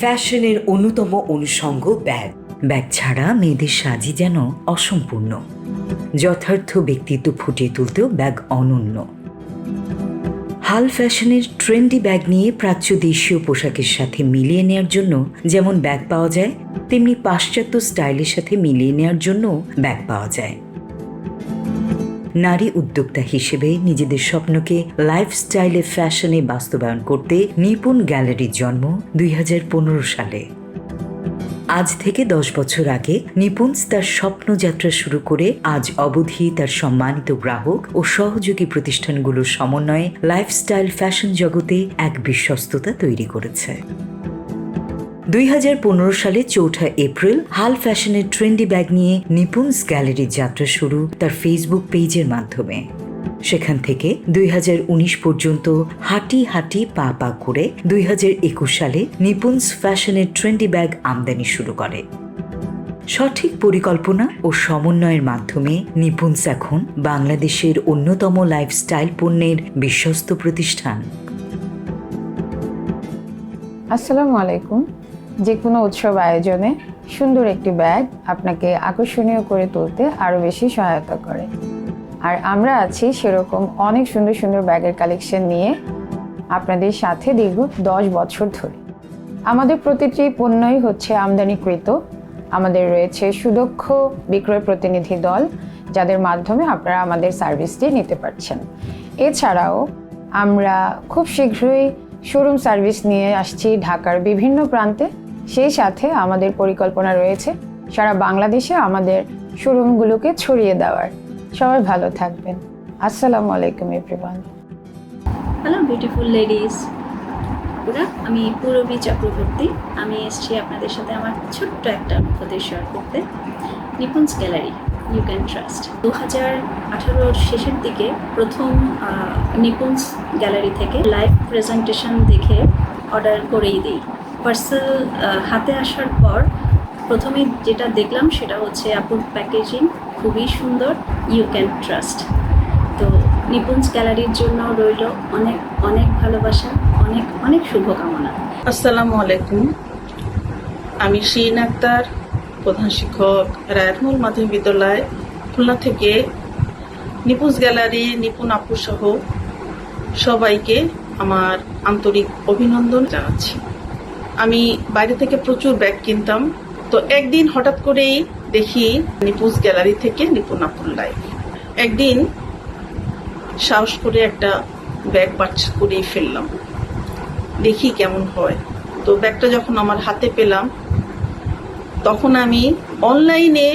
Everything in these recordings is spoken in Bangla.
ফ্যাশনের অন্যতম অনুষঙ্গ ব্যাগ। ব্যাগ ছাড়া মেয়েদের সাজি যেন অসম্পূর্ণ। যথার্থ ব্যক্তিত্ব ফুটিয়ে তুলতেও ব্যাগ অনন্য। হাল ফ্যাশনের ট্রেন্ডি ব্যাগ নিয়ে প্রাচ্য দেশীয় পোশাকের সাথে মিলিয়ে নেওয়ার জন্য যেমন ব্যাগ পাওয়া যায়, তেমনি পাশ্চাত্য স্টাইলের সাথে মিলিয়ে নেওয়ার জন্য ব্যাগ পাওয়া যায়। নারী উদ্যোক্তা হিসেবে নিজেদের স্বপ্নকে লাইফস্টাইলে ফ্যাশনে বাস্তবায়ন করতে নিপুণ গ্যালারির জন্ম দুই হাজার পনেরো সালে। আজ থেকে দশ বছর আগে নিপুঞ্জ তার স্বপ্নযাত্রা শুরু করে আজ অবধি তার সম্মানিত গ্রাহক ও সহযোগী প্রতিষ্ঠানগুলোর সমন্বয়ে লাইফস্টাইল ফ্যাশন জগতে এক বিশ্বস্ততা তৈরি করেছে। দুই হাজার পনেরো সালে চৌঠা এপ্রিল হাল ফ্যাশনের ট্রেন্ডি ব্যাগ নিয়ে নিপুঞ্জ গ্যালারির যাত্রা শুরু তার ফেসবুক পেজের মাধ্যমে। সেখান থেকে দুই হাজার উনিশ পর্যন্ত হাঁটি হাঁটি পা পা করে দুই হাজার একুশ সালে নিপুঞ্জ ফ্যাশনের ট্রেন্ডি ব্যাগ আমদানি শুরু করে। সঠিক পরিকল্পনা ও সমন্বয়ের মাধ্যমে নিপুঞ্জ এখন বাংলাদেশের অন্যতম লাইফস্টাইল পণ্যের বিশ্বস্ত প্রতিষ্ঠান। আসসালামু আলাইকুম। যে কোনো উৎসব আয়োজনে সুন্দর একটি ব্যাগ আপনাকে আকর্ষণীয় করে তুলতে আরও বেশি সহায়তা করে। আর আমরা আছি সেরকম অনেক সুন্দর সুন্দর ব্যাগের কালেকশন নিয়ে আপনাদের সাথে দীর্ঘ দশ বছর ধরে। আমাদের প্রতিটি পণ্যই হচ্ছে আমদানিকৃত। আমাদের রয়েছে সুদক্ষ বিক্রয় প্রতিনিধি দল, যাদের মাধ্যমে আপনারা আমাদের সার্ভিসটি নিতে পারছেন। এছাড়াও আমরা খুব শীঘ্রই শোরুম সার্ভিস নিয়ে আসছি ঢাকার বিভিন্ন প্রান্তে। সেই সাথে আমাদের পরিকল্পনা রয়েছে সারা বাংলাদেশে আমাদের শোরুমগুলোকে ছড়িয়ে দেওয়ার। সবাই ভালো থাকবেন। আসসালামু আলাইকুম এভরিওয়ান হ্যালো বিউটিফুল লেডিস ওরা, আমি পূরবী চক্রবর্তী। আমি এসেছি আপনাদের সাথে আমার ছোট্ট একটা অনুভূতি শেয়ার করতে। Nipunjo gallery you can trust দু হাজার আঠারোর শেষের দিকে প্রথম নিপুঞ্জ গ্যালারি থেকে লাইভ প্রেজেন্টেশন দেখে অর্ডার করেই দিই। পার্সেল হাতে আসার পর প্রথমে যেটা দেখলাম সেটা হচ্ছে আপুর প্যাকেজিং খুবই সুন্দর। ইউ ক্যান ট্রাস্ট তো নিপুঞ্জ গ্যালারির জন্য রইল অনেক অনেক ভালোবাসা, অনেক অনেক শুভকামনা। আসসালামু আলাইকুম। আমি শিরিন আক্তার, প্রধান শিক্ষক রায়তমূল মাধ্যমিক বিদ্যালয়, খুলনা থেকে। নিপুজ গ্যালারি নিপুণ আপু সহ সবাইকে আমার আন্তরিক অভিনন্দন জানাচ্ছি। আমি বাইরে থেকে প্রচুর ব্যাগ কিনতাম। তো একদিন হঠাৎ করেই দেখি নিপুজ গ্যালারি থেকে নিপুণ আপুর লাইভ একদিন সাহস করে একটা ব্যাগ পার্চেস করেই ফেললাম। দেখি কেমন হয়। তো ব্যাগটা যখন আমার হাতে পেলাম, তখন আমি অনলাইনে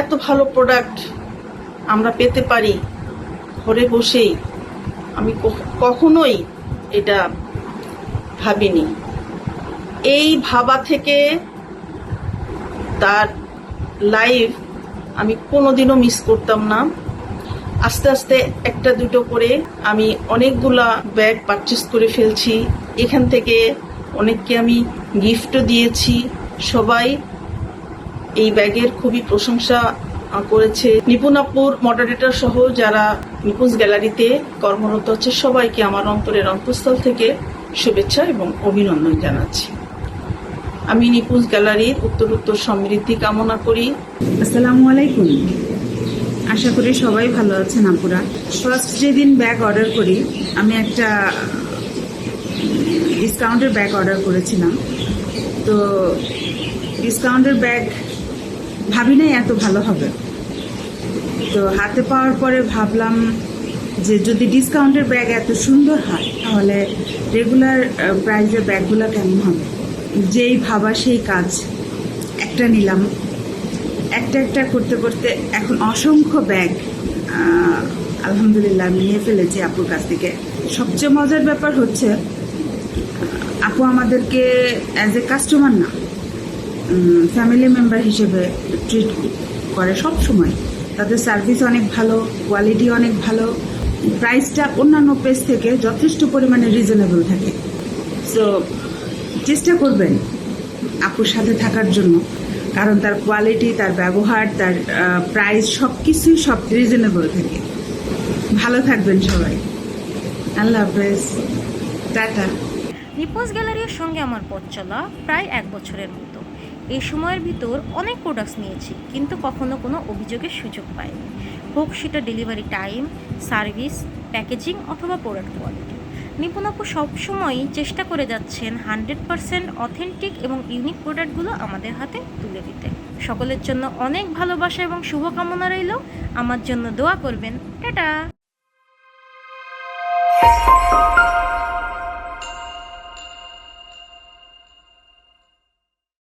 এত ভালো প্রোডাক্ট আমরা পেতে পারি, ঘরে বসেই আমি কখনোই এটা ভাবিনি। এই ভাবা থেকে তার লাইভ আমি কোনোদিনও মিস করতাম না। আস্তে আস্তে একটা দুটো করে আমি অনেকগুলা ব্যাগ পারচেস করে ফেলছি। এখান থেকে অনেককে আমি গিফটও দিয়েছি। সবাই এই ব্যাগের খুবই প্রশংসা করেছে। নিপুণাপুর মডারেটর সহ যারা নিপুঞ্জ গ্যালারিতে কর্মরত আছে, সবাইকে আমার অন্তরের অন্তঃস্থল থেকে শুভেচ্ছা এবং অভিনন্দন জানাচ্ছি। আমি নিপুঞ্জ গ্যালারির উত্তর উত্তর সমৃদ্ধি কামনা করি। আসসালামু আলাইকুম। আশা করি সবাই ভালো আছেন আপুরা। ফার্স্ট যেদিন ব্যাগ অর্ডার করি, আমি একটা ডিসকাউন্টের ব্যাগ অর্ডার করেছিলাম। তো ডিসকাউন্টের ব্যাগ ভাবি নাই এত ভালো হবে। তো হাতে পাওয়ার পরে ভাবলাম যে যদি ডিসকাউন্টের ব্যাগ এত সুন্দর হয়, তাহলে রেগুলার প্রাইজের ব্যাগগুলো কেমন হবে? যেই ভাবা সেই কাজ একটা নিলাম। একটা একটা করতে করতে এখন অসংখ্য ব্যাগ আলহামদুলিল্লাহ নিয়ে ফেলেছি আপুর কাছ থেকে। সবচেয়ে মজার ব্যাপার হচ্ছে, আপু আমাদেরকে অ্যাজ এ কাস্টমার না ফ্যামিলি মেম্বার হিসেবে ট্রিট করে সব সময়। তাদের সার্ভিস অনেক ভালো কোয়ালিটি অনেক ভালো প্রাইসটা অন্যান্য পেজ থেকে যথেষ্ট পরিমাণে রিজনেবল থাকে। সো চেষ্টা করবেন আপুর সাথে থাকার জন্য। কারণ তার কোয়ালিটি তার ব্যবহার, তার প্রাইস সব কিছুই সব রিজনেবল থাকে। ভালো থাকবেন সবাই। আল্লাহ হাফেজ। টাটা। নিপোজ গ্যালারির সঙ্গে আমার পথ চলা প্রায় এক বছরের মতো। এই সময়ের ভিতর অনেক প্রোডাক্টস নিয়েছি, কিন্তু কখনো কোনো অভিযোগের সুযোগ পাইনি। হোক সেটা ডেলিভারি টাইম সার্ভিস প্যাকেজিং অথবা প্রোডাক্ট কোয়ালিটি নিপুণ আপু সবসময়ই চেষ্টা করে যাচ্ছেন হান্ড্রেড পারসেন্ট অথেন্টিক এবং ইউনিক প্রোডাক্টগুলো আমাদের হাতে তুলে দিতে। সকলের জন্য অনেক ভালোবাসা এবং শুভকামনা রইল। আমার জন্য দোয়া করবেন। টাটা!